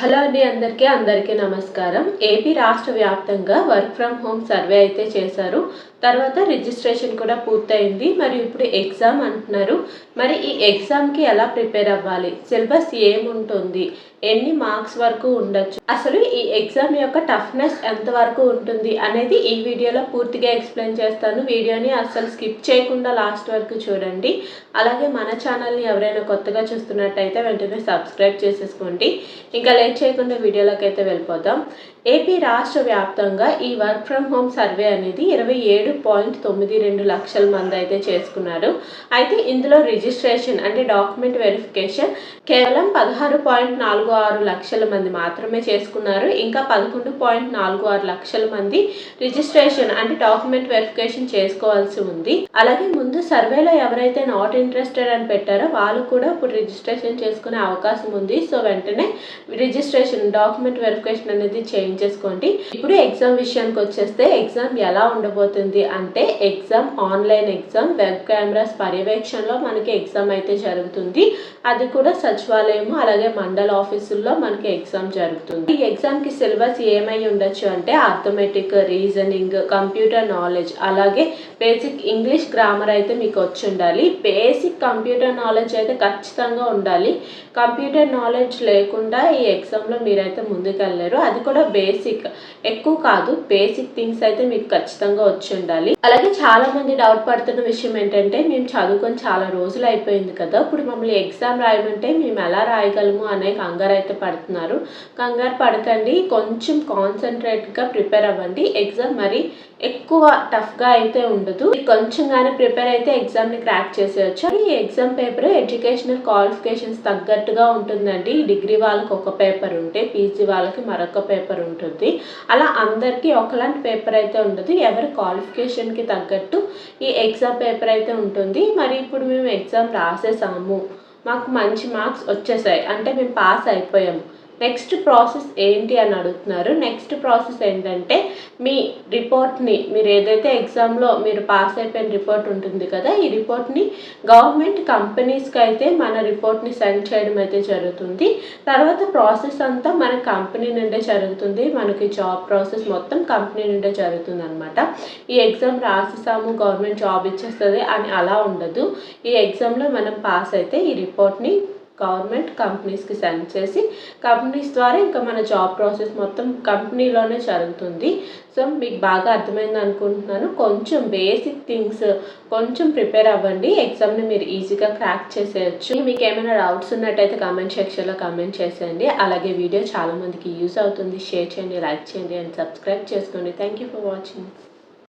Hello అండి అందరికీ అందరికీ నమస్కారం. ఏపీ రాష్ట్ర వ్యాప్తంగా వర్క్ ఫ్రమ్ హోమ్ సర్వే అయితే చేశారు. తర్వాత రిజిస్ట్రేషన్ కూడా పూర్తయింది. మరి ఇప్పుడు ఎగ్జామ్ అంటున్నారు. మరి ఈ ఎగ్జామ్కి ఎలా ప్రిపేర్ అవ్వాలి? సిలబస్ ఏముంటుంది? ఎన్ని మార్క్స్ వరకు ఉండొచ్చు? అసలు ఈ ఎగ్జామ్ యొక్క టఫ్నెస్ ఎంత వరకు ఉంటుంది అనేది ఈ వీడియోలో పూర్తిగా ఎక్స్ప్లెయిన్ చేస్తాను. వీడియోని అసలు స్కిప్ చేయకుండా లాస్ట్ వరకు చూడండి. అలాగే మన ఛానల్ని ఎవరైనా కొత్తగా చూస్తున్నట్టయితే వెంటనే సబ్స్క్రైబ్ చేసేసుకోండి. ఇంకా లేట్ చేయకుండా వీడియోలోకి అయితే వెళ్ళిపోతాం. ఏపీ రాష్ట్ర వ్యాప్తంగా ఈ వర్క్ ఫ్రమ్ హోమ్ సర్వే అనేది ఇరవై ఏడు పాయింట్ తొమ్మిది రెండు లక్షల మంది అయితే చేసుకున్నారు. అయితే ఇందులో రిజిస్ట్రేషన్ అంటే డాక్యుమెంట్ వెరిఫికేషన్ కేవలం పదహారు పాయింట్ నాలుగు ఆరు లక్షల మంది మాత్రమే చేసుకున్నారు. ఇంకా పదకొండు పాయింట్ నాలుగు ఆరు లక్షల మంది రిజిస్ట్రేషన్ అంటే డాక్యుమెంట్ వెరిఫికేషన్ చేసుకోవాల్సి ఉంది. అలాగే ముందు సర్వేలో ఎవరైతే నాట్ ఇంట్రెస్టెడ్ అని పెట్టారో వాళ్ళు కూడా ఇప్పుడు రిజిస్ట్రేషన్ చేసుకునే అవకాశం ఉంది. సో వెంటనే రిజిస్ట్రేషన్ డాక్యుమెంట్ వెరిఫికేషన్ అనేది చేయించేసుకోండి ఇప్పుడు ఎగ్జామ్ విషయానికి వచ్చేస్తే ఎగ్జామ్ ఎలా ఉండబోతుంది అంటే exam online exam web cameras పర్యవేక్షణలో మనకి ఎగ్జామ్ అయితే జరుగుతుంది. అది కూడా సచివాలయము అలాగే మండల ఆఫీసుల్లో మనకి ఎగ్జామ్ జరుగుతుంది. ఈ ఎగ్జామ్కి సిలబస్ ఏమై ఉండొచ్చు అంటే అర్థమెటిక్ రీజనింగ్ కంప్యూటర్ నాలెడ్జ్ అలాగే బేసిక్ ఇంగ్లీష్ గ్రామర్ అయితే మీకు వచ్చి ఉండాలి. బేసిక్ కంప్యూటర్ నాలెడ్జ్ అయితే ఖచ్చితంగా ఉండాలి. కంప్యూటర్ నాలెడ్జ్ లేకుండా ఈ ఎగ్జామ్లో మీరైతే ముందుకెళ్ళలేరు. అది కూడా బేసిక్ ఎక్కువ కాదు బేసిక్ థింగ్స్ అయితే మీకు ఖచ్చితంగా వచ్చి ఉండాలి. అలాగే చాలా మంది డౌట్ పడుతున్న విషయం ఏంటంటే మేము చదువుకొని చాలా రోజులు అయిపోయింది కదా ఇప్పుడు మమ్మల్ని ఎగ్జామ్ రాయమంటే మేము ఎలా రాయగలము అనే కంగారు అయితే పడుతున్నారు. కంగారు పడకండి కొంచెం కాన్సన్ట్రేట్గా ప్రిపేర్ అవ్వండి. ఎగ్జామ్ మరి ఎక్కువ టఫ్గా అయితే ఉండదు. కొంచెంగానే ప్రిపేర్ అయితే ఎగ్జామ్ని క్రాక్ చేసేయచ్చు. ఈ ఎగ్జామ్ పేపర్ ఎడ్యుకేషనల్ క్వాలిఫికేషన్స్ తగ్గట్టుగా ఉంటుందండి. డిగ్రీ వాళ్ళకి ఒక పేపర్ ఉంటే పీజీ వాళ్ళకి మరొక పేపర్ ఉంటుంది. అలా అందరికీ ఒకలాంటి పేపర్ అయితే ఉంటుంది. ఎవరి క్వాలిఫికేషన్కి తగ్గట్టు ఈ ఎగ్జామ్ పేపర్ అయితే ఉంటుంది. మరి ఇప్పుడు మేము ఎగ్జామ్ రాసేసాము. మాకు మంచి మార్క్స్ వచ్చేసాయి. అంటే మేము పాస్ అయిపోయాము. నెక్స్ట్ ప్రాసెస్ ఏంటి అని అడుగుతున్నారు. నెక్స్ట్ ప్రాసెస్ ఏంటంటే మీ రిపోర్ట్ని మీరు ఏదైతే ఎగ్జామ్లో మీరు పాస్ అయిపోయిన రిపోర్ట్ ఉంటుంది కదా ఈ రిపోర్ట్ని గవర్నమెంట్ కంపెనీస్కి అయితే మన రిపోర్ట్ని సెండ్ చేయడం అయితే జరుగుతుంది. తర్వాత ప్రాసెస్ అంతా మన కంపెనీ నుండే జరుగుతుంది. మనకి జాబ్ ప్రాసెస్ మొత్తం కంపెనీ నుండే జరుగుతుంది అనమాట ఈ ఎగ్జామ్ రాసేసాము గవర్నమెంట్ జాబ్ ఇచ్చేస్తుంది అని అలా ఉండదు. ఈ ఎగ్జామ్లో మనం పాస్ అయితే ఈ రిపోర్ట్ని గవర్నమెంట్ కంపెనీస్కి సెండ్ చేసి కంపెనీస్ ద్వారా ఇంకా మన జాబ్ ప్రాసెస్ మొత్తం కంపెనీలోనే జరుగుతుంది. సో మీకు బాగా అర్థమైంది అనుకుంటున్నాను. కొంచెం బేసిక్ థింగ్స్ కొంచెం ప్రిపేర్ అవ్వండి. ఎగ్జామ్ని మీరు ఈజీగా క్రాక్ చేసేయచ్చు. మీకు ఏమైనా డౌట్స్ ఉన్నట్టయితే కామెంట్ సెక్షన్లో కామెంట్ చేసేయండి. అలాగే వీడియో చాలామందికి యూస్ అవుతుంది. షేర్ చేయండి లైక్ చేయండి అండ్ సబ్స్క్రైబ్ చేసుకోండి. Thank you for watching